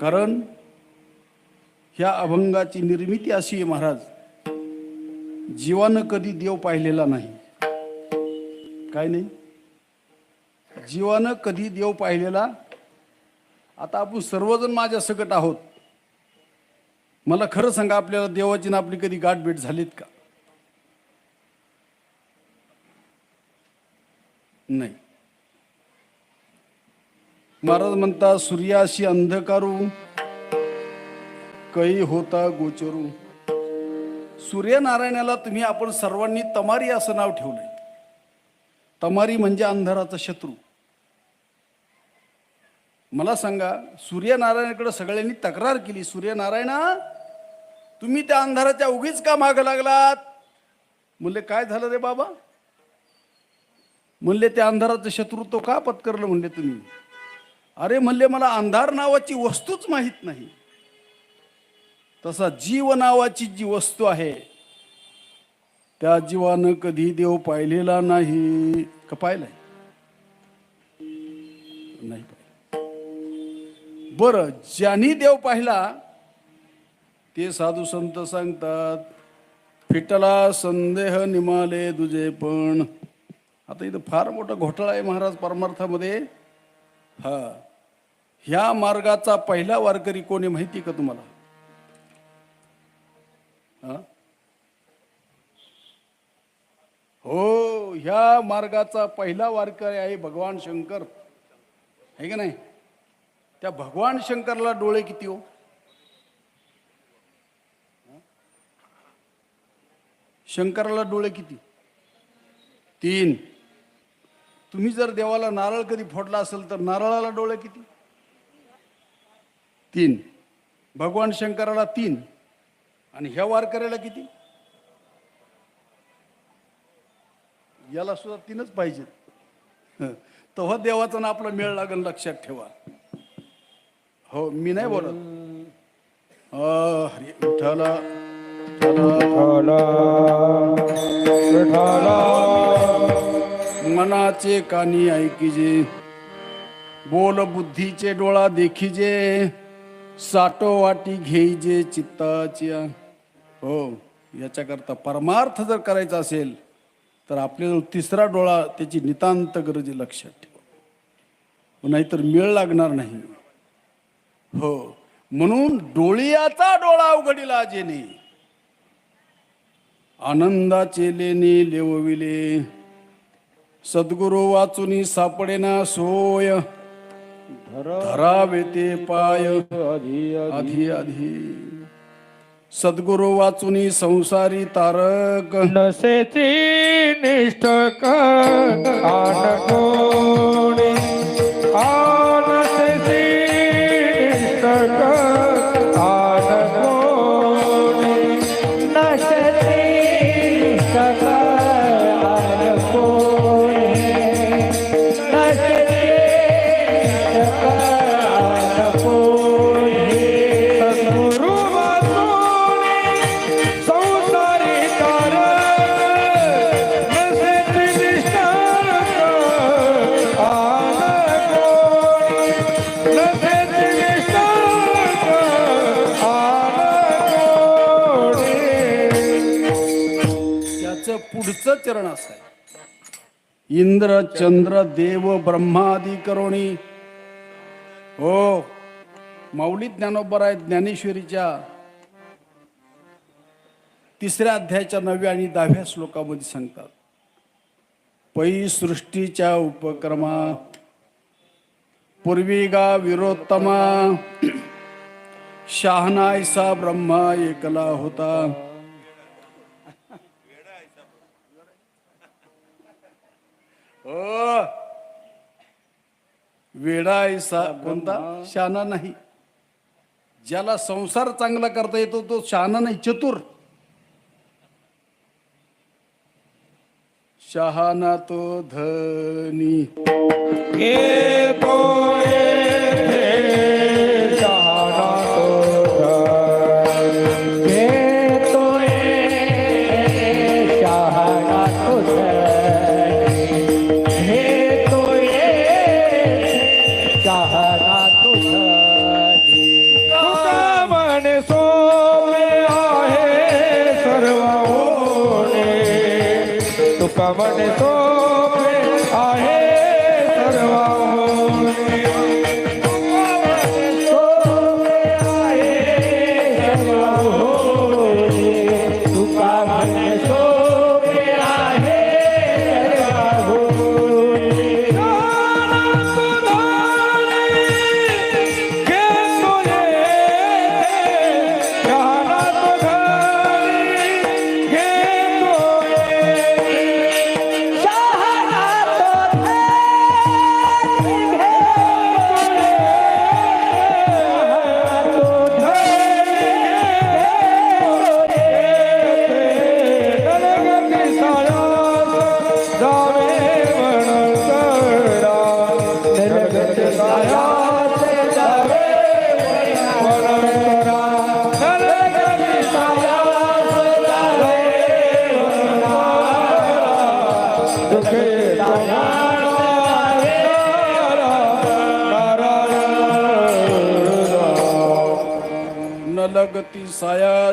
कारण ह्या अभंगाची निर्मिती अशी आहे महाराज जीवानं कधी देव पाहिलेला नाही. काय नाही? जीवानं कधी देव पाहिलेला आता आपण सर्वजण माझ्या सकट आहोत. मला खरं सांगा आपल्याला देवाची ना आपली कधी गाठभेट झालीत का? नाही. महाराज म्हणता सूर्याशी अंधकारू काही होता गोचरू. सूर्यनारायणाला तुम्ही आपण सर्वांनी तमारी असं नाव ठेवलंय. तमारी म्हणजे अंधाराचा शत्रू. मला सांगा सूर्यनारायणाकडे सगळ्यांनी तक्रार केली. सूर्यनारायणा तुम्ही त्या अंधाराच्या उगीच का माग लागलात? म्हणले काय झालं रे बाबा? म्हणले त्या अंधाराचं तो का पत्करलं? म्हणले तुम्ही. अरे म्हणले मला अंधार नावाची वस्तूच माहीत नाही. तसा जीव नावाची जी वस्तू आहे त्या जीवानं कधी देव पाहिलेला नाही. का पाहिलाय? नाही पाहिलं. बरं ज्यांनी देव पाहिला ते साधू संत सांगतात फिटला संदेह निमाले तुझे पण. आता इथं फार मोठा घोटाळा आहे महाराज परमार्थामध्ये. हा. ह्या मार्गाचा पहिला वारकरी कोणी माहिती का तुम्हाला? हा? हो ह्या मार्गाचा पहिला वारकरी आहे भगवान शंकर. आहे का नाही? त्या भगवान शंकरला डोळे किती हो? शंकराला डोळे किती? तीन. तुम्ही जर देवाला नारळ कधी फोडला असेल तर नारळाला डोळे किती? तीन. भगवान शंकराला तीन. आणि ह्या वारकऱ्याला किती? याला सुद्धा तीनच पाहिजेत. तेव्हा देवाचा ना आपला मेळ लागेल लक्षात ठेवा. हो मी नाही बोलत. हरी विठ्ठला. मनाचे कानी ऐकिजे बोल बुद्धीचे डोळा देखिजे साठोवाटी घेईजे चित्ताची हो याच्याकरता परमार्थ जर करायचा असेल तर आपल्याला तिसरा डोळा त्याची नितांत गरज लक्षात ठेवा. नाहीतर मेळ लागणार नाही. हो म्हणून डोळियाचा डोळा उघडीला जेने आनंदाचे लेणे लेवविले. सद्गुरु वाचून सापडेना सोय. धरावे ते पाय. आधी आधी. सद्गुरु वाचुनी संसारी तारक. नसेची निष्ठ आन पुढचं चरण असं आहे. इंद्र चंद्र देव ब्रह्मादी करोणी. हो माऊली ज्ञानोबर आहे ज्ञानेश्वरीच्या. तिसऱ्या अध्यायाच्या नवव्या आणि दहाव्या श्लोकामध्ये सांगतात. पै सृष्टीच्या उपक्रमा पूर्वी गा विरोत्तमा शहानायसा ब्रह्मा एकला होता। हो वेडा ऐसा कोणता? शहाणा नाही. ज्याला संसार चांगला करता येतो तो शहाणा नाही चतुर. शहाना तो धनी।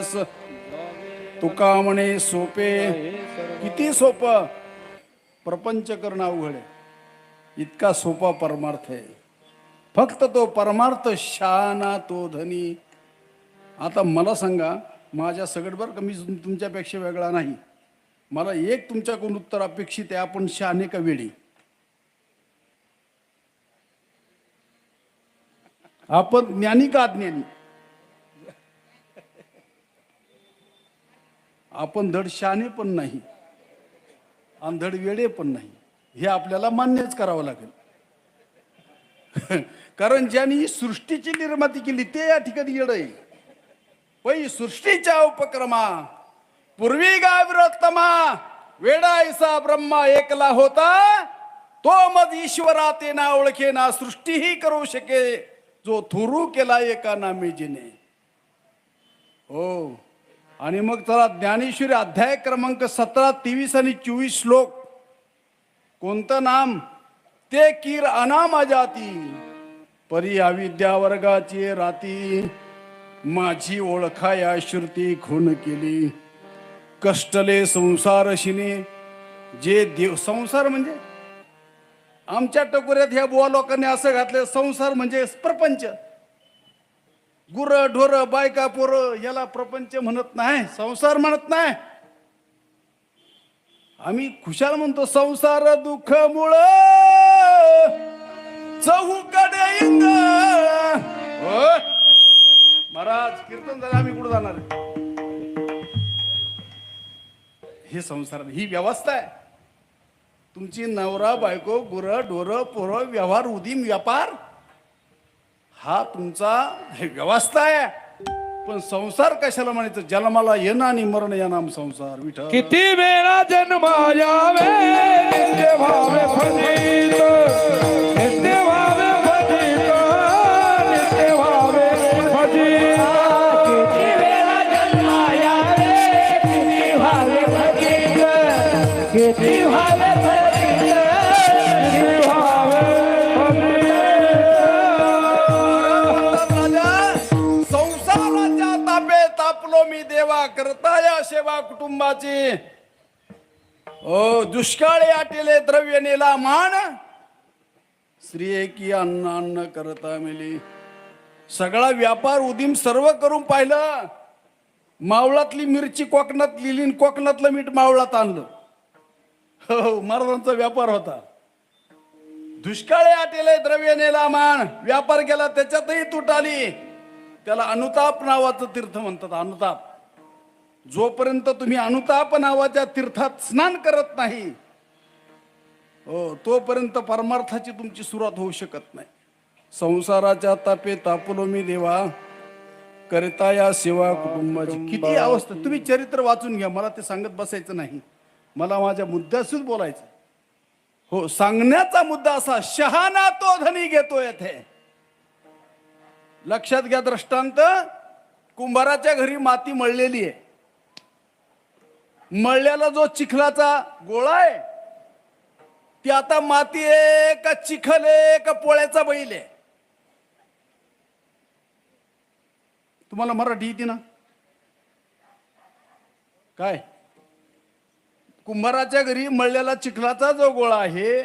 सायास तुका म्हणे सोपे. किती सोप? प्रपंच करणं अवघड आहे. इतका सोपा परमार्थ आहे. फक्त तो परमार्थ शहाणा तो धनी. आता मला सांगा माझ्या सगळं का? मी तुमच्यापेक्षा वेगळा नाही. मला एक तुमच्याकडून उत्तर अपेक्षित आहे आपण शहाणे का वेळी आपण ज्ञानी का अज्ञानी? आपण धड शहाणे पण नाही आणि धड वेडे पण नाही. हे आपल्याला मान्यच करावं लागेल. कारण ज्यांनी सृष्टीची निर्माती केली ते या ठिकाणी येड आहे. पै सृष्टीच्या उपक्रमा पूर्वी गाविरतमा वेडायसा ब्रह्मा एकला होता तो मग ईश्वरा ते ना ओळखे ना सृष्टीही करू शके जो थुरू केला एका नामेजीने हो. आणि मग चला ज्ञानेश्वरी अध्याय क्रमांक सतरा तेवीस आणि चोवीस श्लोक. कोणतं नाम? ते कीर अनामा जाती परी अविद्या वर्गाची राती. माझी ओळखा या श्रुती खून केली. कष्टले संसारशिने जे देव संसार म्हणजे? आमच्या टकोऱ्यात ह्या बुवा लोकांनी असं घातलं संसार म्हणजे प्रपंच. गुर ढोर बायका पोरं याला प्रपंच म्हणत नाही संसार म्हणत नाही. आम्ही खुशाल म्हणतो संसार दुःख मुळ चहूकडे इंद हो? महाराज कीर्तन झालं आम्ही कुठं जाणार? हे संसार ही व्यवस्था आहे. तुमची नवरा बायको गुर ढोर पोरं व्यवहार उदीम व्यापार हा तुमचा हे व्यवस्था आहे. पण संसार कशाला म्हणायचं? जन्माला येणं आणि मरण या नाम संसार विठ्ठल. किती वेळा नित्य भावे फलित नित्य भावे फलित नित्य भावे फलित किती भावे किती सेवा कुटुंबाची. ओ दुष्काळी आटेले द्रव्य नेला मान. स्त्री की अन्न अन्न करता मिली सगळा व्यापार उदीम सर्व करून पाहिलं. मावळातली मिरची कोकणात लिहिली कोकणातलं मीठ मावळात आणलं. हो, हो महाराजांचा व्यापार होता. दुष्काळी आटेले द्रव्य नेला मान. व्यापार केला त्याच्यातही तूट आली. त्याला अनुताप नावाचं तीर्थ म्हणतात अनुताप. जोपर्यंत तुम्ही अनुताप नावाच्या तीर्थात स्नान करत नाही हो तोपर्यंत परमार्थाची तुमची सुरुवात होऊ शकत नाही. संसाराच्या तापे तापलो मी देवा करता या सेवा कुटुंबाची. किती अवस्था. तुम्ही चरित्र वाचून घ्या. मला ते सांगत बसायचं नाही. मला माझ्या मुद्द्यासूच बोलायचं. हो सांगण्याचा मुद्दा असा शहाणा तो धनी घेतो येथे. लक्षात घ्या दृष्टांत कुंभाराच्या घरी माती मळलेली आहे. मळल्याला जो चिखलाचा गोळा आहे ती आता माती आहे का चिखल आहे का पोळ्याचा बैल आहे. तुम्हाला मराठी येते ना? काय? कुंभाराच्या घरी मळलेला चिखलाचा जो गोळा आहे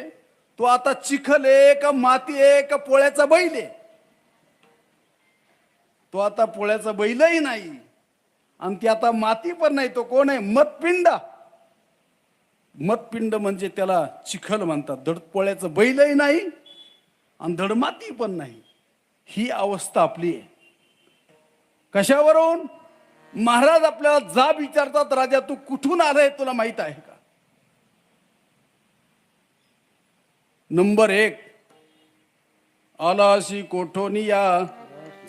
तो आता चिखल आहे का माती आहे का पोळ्याचा बैल आहे. तो आता पोळ्याचा बैलही नाही. आणि ती आता माती पण नाही तो कोण आहे? मतपिंड. मतपिंड म्हणजे त्याला चिखल म्हणतात. धडपोळ्याचं बैलही नाही आणि धडमाती पण नाही. ही अवस्था आपली आहे. कशावरून? महाराज आपल्याला जा विचारतात राजा तू कुठून आलाय तुला माहीत आहे का? नंबर एक. आलाशी कोठोनिया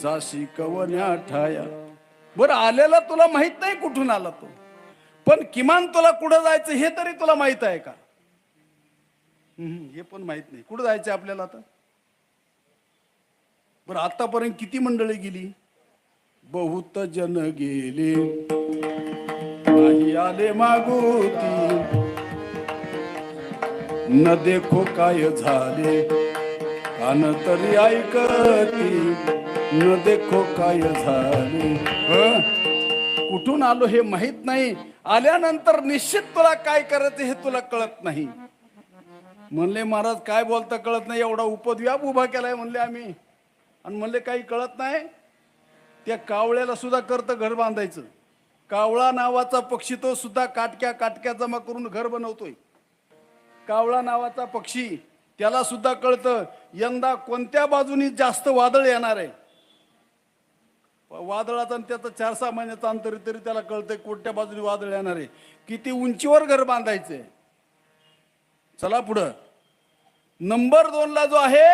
जाशी कवन्या ठाया. बर आलेला तुला माहीत नाही कुठून आला तो. पण किमान तुला कुठं जायचं हे तरी तुला माहीत आहे का? हम्म, हे पण माहीत नाही. कुठं जायचं आपल्याला आता? बरं आतापर्यंत किती मंडळी गेली? बहुत जन गेले. नाही आले मागोती. न देखो काय झाले. कान तरी ऐकती. न देखो काय झाले. कुठून आलो हे माहीत नाही. आल्यानंतर निश्चित तुला काय करायचं हे तुला कळत नाही. म्हणले महाराज काय बोलता कळत नाही. एवढा उपद्व्याप उभा केलाय म्हणले आम्ही. आणि म्हणले काही कळत नाही. त्या कावळ्याला सुद्धा करतं घर बांधायचं. कावळा नावाचा पक्षी तो सुद्धा काटक्या काटक्या जमा करून घर बनवतोय. कावळा नावाचा पक्षी त्याला सुद्धा कळतं यंदा कोणत्या बाजूनी जास्त वादळ येणार आहे? वादळाचा आणि त्याचं चार सहा महिन्याचं अंतर तरी त्याला कळतंय कोणत्या बाजूने वादळ येणार आहे. किती उंचीवर घर बांधायचंय? चला पुढं. नंबर दोनला जो आहे